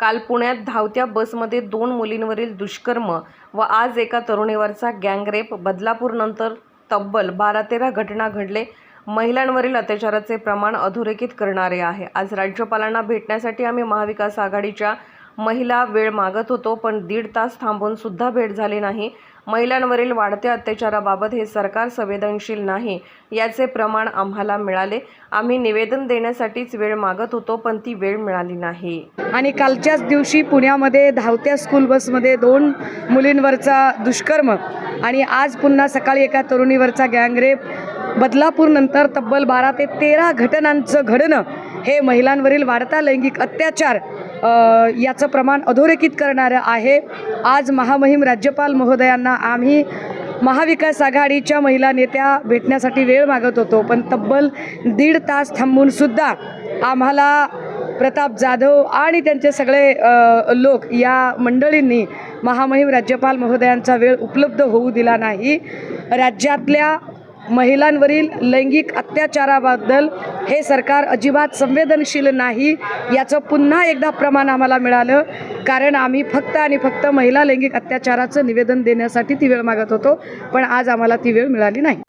काल पुण्यात धावत्या बसमध्ये दोन मुलींवरील दुष्कर्म व आज एका तरुणीवरचा गँगरेप. बदलापूरनंतर तब्बल बारा तेरा घटना घडले. महिलांवरील अत्याचाराचे प्रमाण अधोरेखित करणारे आहे. आज राज्यपालांना भेटण्यासाठी आम्ही महाविकास आघाडीच्या महिला वेळ मागत होतो पण दीड तास थांबून सुद्धा भेट झाली नाही. महिलांवरील वाढत्या अत्याचाराबाबत हे सरकार संवेदनशील नाही याचे प्रमाण आम्हाला मिळाले. आम्ही निवेदन देण्यासाठीच वेळ मागत होतो पण ती वेळ मिळाली नाही. आणि कालच्याच दिवशी पुण्यामध्ये धावत्या स्कूल बसमध्ये दोन मुलींवरचा दुष्कर्म आणि आज पुन्हा सकाळी एका तरुणीवरचा गँगरेप. बदलापूरनंतर तब्बल बारा ते तेरा घटनांचं घडणं हे महिलांवरील वाढता लैंगिक अत्याचार याचं प्रमाण अधोरेखित करणारं आहे. आज महामहिम राज्यपाल महोदयांना आम्ही महाविकास आघाडीच्या महिला नेत्या भेटण्यासाठी वेळ मागत होतो पण तब्बल दीड तास थांबून सुद्धा आम्हाला प्रताप जाधव आणि त्यांचे सगळे लोक या मंडळींनी महामहिम राज्यपाल महोदयांचा वेळ उपलब्ध होऊ दिला नाही. राज्यातल्या महिलांवरील लैंगिक अत्याचाराबद्दल हे सरकार अजिबात संवेदनशील नाही याचं पुन्हा एकदा प्रमाण आम्हाला मिळालं. कारण आम्ही फक्त आणि फक्त महिला लैंगिक अत्याचाराचं निवेदन देण्यासाठी ती वेळ मागत होतो पण आज आम्हाला ती वेळ मिळाली नाही.